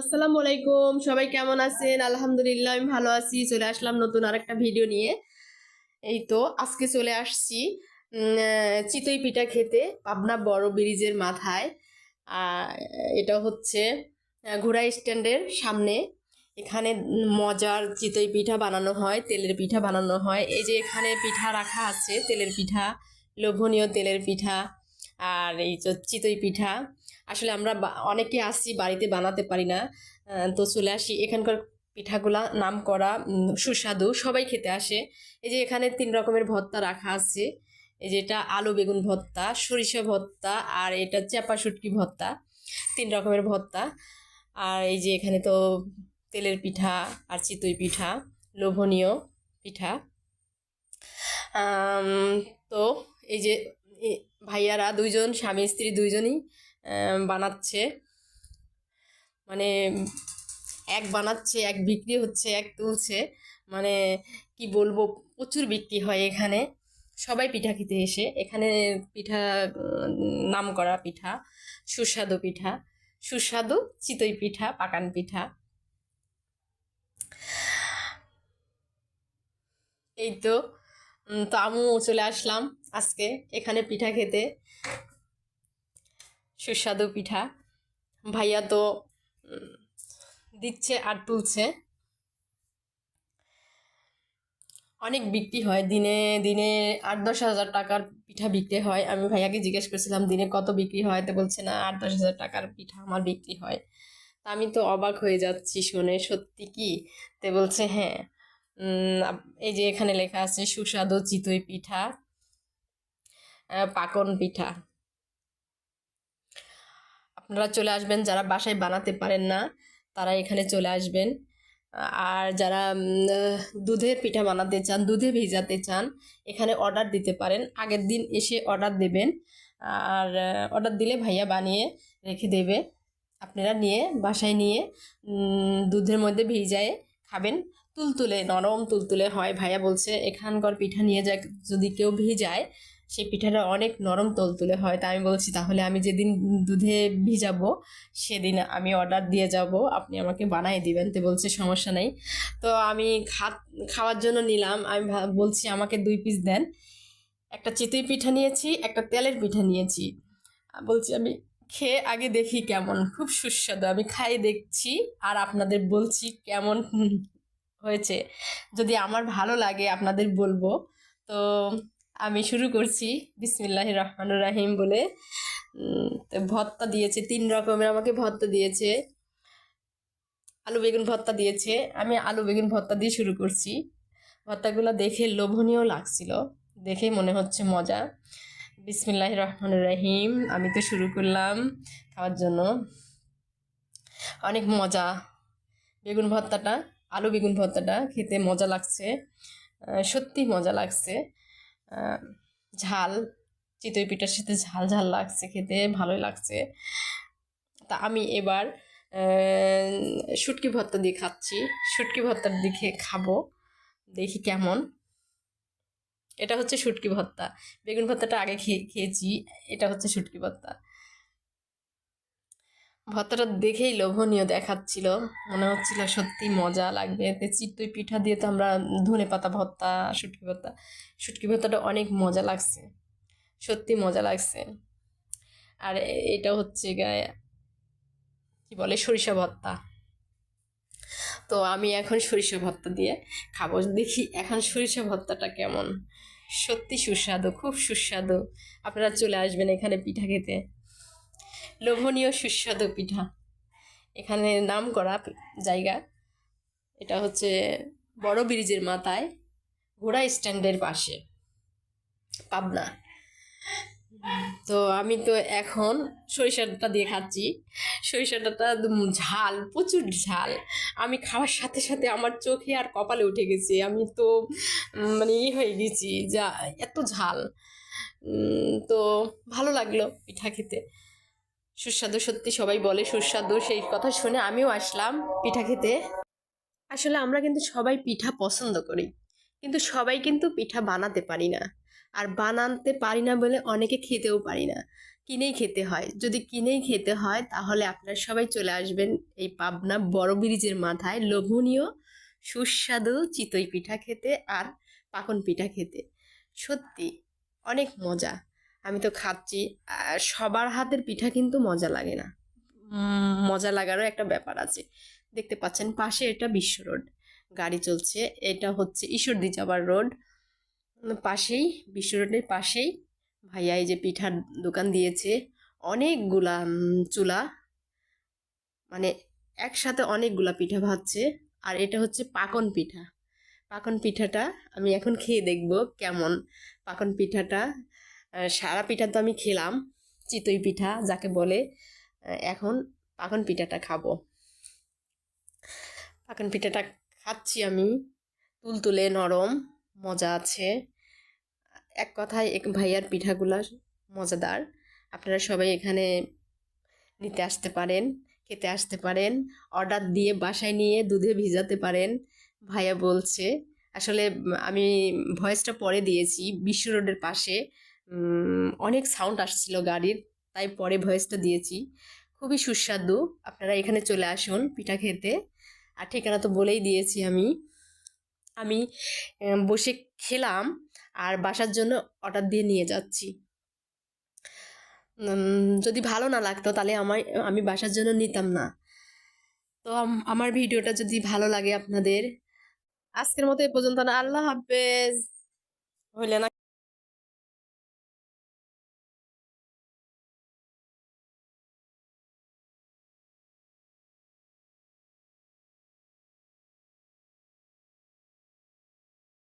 আসসালামু আলাইকুম, সবাই কেমন আছেন? আলহামদুলিল্লাহ, আমি ভালো আছি। চলে আসলাম নতুন আরেকটা ভিডিও নিয়ে। এই তো, আজকে চলে আসছি চিতই পিঠা খেতে পাবনা বড় ব্রিজের মাথায়। এটা হচ্ছে ঘোড়া স্ট্যান্ডের সামনে। এখানে মজার চিতই পিঠা বানানো হয়, তেলের পিঠা বানানো হয়। এই যে এখানে পিঠা রাখা আছে, তেলের পিঠা, লোভনীয় তেলের পিঠা। আর এই চিতই পিঠা, আসলে আমরা অনেকে আসি বাড়িতে বানাতে পারি না তো চলে আসি। এখানকার পিঠাগুলা নাম করা সুস্বাদু, সবাই খেতে আসে। এই যে এখানে তিন রকমের ভর্তা রাখা আছে। এই যে এটা আলু বেগুন ভর্তা, সরিষা ভর্তা আর এটা চাপা শুটকি ভর্তা, তিন রকমের ভর্তা। আর এই যে এখানে তো তেলের পিঠা আর চিতই পিঠা, লোভনীয় পিঠা। তো এই যে ভাইয়ারা দুইজন, স্বামী, স্ত্রী দুইজনই বানাচ্ছে। মানে এক বানাচ্ছে, এক বিক্রি হচ্ছে, এক তুলছে। মানে কি বলব, প্রচুর বিক্রি হয় এখানে। সবাই পিঠা খেতে এসে। এখানে পিঠা নাম করা পিঠা, সুস্বাদু পিঠা, সুস্বাদু চিতই পিঠা, পাকান পিঠা। এই তো তো আমিও চলে আসলাম আজকে এখানে পিঠা খেতে। সুস্বাদু পিঠা। ভাইয়া তো দিচ্ছে আর তুলছে। অনেক বিক্রি হয়, দিনে দিনে আট দশ হাজার টাকার পিঠা বিক্রি হয়। আমি ভাইয়াকে জিজ্ঞেস করছিলাম, দিনে কত বিক্রি হয়? তো বলছে, না, আট দশ হাজার টাকার পিঠা আমার বিক্রি হয়। তা আমি তো অবাক হয়ে যাচ্ছি শুনে, সত্যি কি? তে বলছে হ্যাঁ। এই যে এখানে লেখা আছে, সুস্বাদু চিতই পিঠা পাকন পিঠা। আপনারা চলে আসবেন, যারা বাসায় বানাতে পারেন না, তারা এখানে চলে আসবেন। আর যারা দুধের পিঠা বানাতে চান, দুধে ভিজাতে চান, এখানে অর্ডার দিতে পারেন। আগের দিন এসে অর্ডার দেবেন। আর অর্ডার দিলে ভাইয়া বানিয়ে রেখে দেবে। আপনারা নিয়ে, বাসায় নিয়ে দুধের মধ্যে ভিজায়ে খাবেন। তুলতুলে, নরম তুলতুলে হয়। ভাইয়া বলছে, এখানকার পিঠা নিয়ে যাক, যদি কেউ ভিজায় সেই পিঠাটা অনেক নরম তুলতুলে হয়। তা আমি বলছি, তাহলে আমি যেদিন দুধে ভিজাবো, সেদিন আমি অর্ডার দিয়ে যাব। আপনি আমাকে বানিয়ে দিবেন। তো বলছে, সমস্যা নেই। তো আমি খাত, খাওয়ার জন্য নিলাম। আমি বলছি, আমাকে দুই পিস দেন। একটা চিতই পিঠা নিয়েছি, একটা তেলের পিঠা নিয়েছি। বলছি, আমি খেয়ে আগে দেখি কেমন। খুব সুস্বাদু। আমি খাই দেখছি, আর আপনাদের বলছি কেমন। হয়েছে। যদি আমার ভালো লাগে আপনাদের বলব তো আমি শুরু করছি বিসমিল্লাহ রহমান রাহিম বলে। উম, তো ভর্তা দিয়েছে তিন রকমের আমাকে ভত্তা দিয়েছে। আলু বেগুন ভত্তা দিয়েছে। আমি আলু বেগুন ভত্তা দিয়ে শুরু করছি। ভত্তাগুলো দেখে লোভনীয় লাগছিল দেখে মনে হচ্ছে মজা। বিসমিল্লাহ রহমান রাহিম আমি তো শুরু করলাম খাওয়ার জন্য। অনেক মজা বেগুন ভর্তাটা। আলু বেগুন ভর্তাটা খেতে মজা লাগছে সত্যি মজা লাগছে। ঝাল, চিতই পিঠার সাথে ঝাল ঝাল লাগছে খেতে, ভালোই লাগছে। তা আমি এবার শুটকি ভর্তা দিয়ে খাচ্ছি, শুটকি ভর্তার দিকে খাব, দেখি কেমন। এটা হচ্ছে শুটকি ভর্তা, বেগুন ভর্তাটা আগে খেয়ে, খেয়েছি, এটা হচ্ছে শুটকি ভর্তা। ভর্তাটা দেখেই লোভনীয় দেখাচ্ছিল। মনে হচ্ছিল সত্যি মজা লাগবে। এতে চিতই পিঠা দিয়ে তো আমরা ধনে পাতা ভর্তা, শুটকি ভর্তা, শুটকি ভর্তাটা অনেক মজা লাগছে। সত্যি মজা লাগছে। আর এটা হচ্ছে গায়ে, কি বলে, সরিষা ভর্তা। তো আমি এখন সরিষা ভর্তা দিয়ে খাব। দেখি এখন সরিষা ভর্তাটা কেমন। সত্যি সুস্বাদু, খুব সুস্বাদু। আপনারা চলে আসবেন এখানে পিঠা খেতে। লোভনীয় সুস্বাদু পিঠা। এখানে নাম করা জায়গা। এটা হচ্ছে বড় ব্রিজের মাথায়, ঘোড়া স্ট্যান্ডের পাশে, পাবনা। তো আমি তো এখন সরিষাটা দিয়ে খাচ্ছি। সরিষাটা ঝাল, প্রচুর ঝাল। আমি খাওয়ার সাথে সাথে আমার চোখে আর কপালে উঠে গেছে। আমি তো মানে ই হয়ে গেছি, যা, এত ঝাল। তো ভালো লাগল পিঠা খেতে। সুস্বাদু সত্যি সবাই বলে সুস্বাদু, সেই কথা শুনে আমিও আসলাম পিঠা খেতে। আসলে আমরা কিন্তু সবাই পিঠা পছন্দ করি, কিন্তু সবাই কিন্তু পিঠা বানাতে পারি না। আর বানাতে পারি না বলে অনেকে খেতেও পারি না। কিনেই খেতে হয়। যদি কিনেই খেতে হয়, তাহলে আপনারা সবাই চলে আসবেন এই পাবনা বড় ব্রিজের মাথায় লোভনীয়, সুস্বাদু চিতই পিঠা খেতে আর পাকন পিঠা খেতে। সত্যি, অনেক মজা। আমি তো খাচ্ছি। সবার হাতের পিঠা কিন্তু মজা লাগে না। মজা লাগারও একটা ব্যাপার আছে। দেখতে পাচ্ছেন পাশে এটা বিশ্ব রোড। গাড়ি চলছে। এটা হচ্ছে ঈশ্বরদী যাবার রোড। পাশেই বিশ্ব রোডের পাশেই ভাইয়া এই যে পিঠার দোকান দিয়েছে। অনেকগুলা চুলা। মানে একসাথে অনেকগুলা পিঠা ভাজছে। আর এটা হচ্ছে পাকন পিঠা। পাকন পিঠাটা আমি এখন খেয়ে দেখব কেমন। পাকন পিঠাটা সারা পিঠা তো আমি খেলাম, চিতই পিঠা যাকে বলে। এখন পাকন পিঠাটা খাব। পাকন পিঠাটা খাচ্ছি আমি। তুলতুলে নরম, মজা আছে। এক কথায় এক ভাইয়ার পিঠাগুলা মজাদার। আপনারা সবাই এখানে নিতে আসতে পারেন, খেতে আসতে পারেন, অর্ডার দিয়ে বাসায় নিয়ে দুধে ভিজাতে পারেন, ভাইয়া বলছে। আসলে আমি ভয়েসটা পরে দিয়েছি, বিশ্ব রোডের পাশে। অনেক সাউন্ড আসছিল গাড়ির, তাই পরে ভয়েসটা দিয়েছি। খুবই সুস্বাদু। আপনারা এখানে চলে আসুন পিঠা খেতে। আর ঠিকানা তো বলেই দিয়েছি আমি। আমি বসে খেলাম আর বাসার জন্য অর্ডার দিয়ে নিয়ে যাচ্ছি। যদি ভালো না লাগতো তাহলে আমার আমি বাসার জন্য নিতাম না। তো আমার ভিডিওটা যদি ভালো লাগে আপনাদের, আজকের মতো এ পর্যন্ত না। আল্লাহ হাফেজ। হইলে না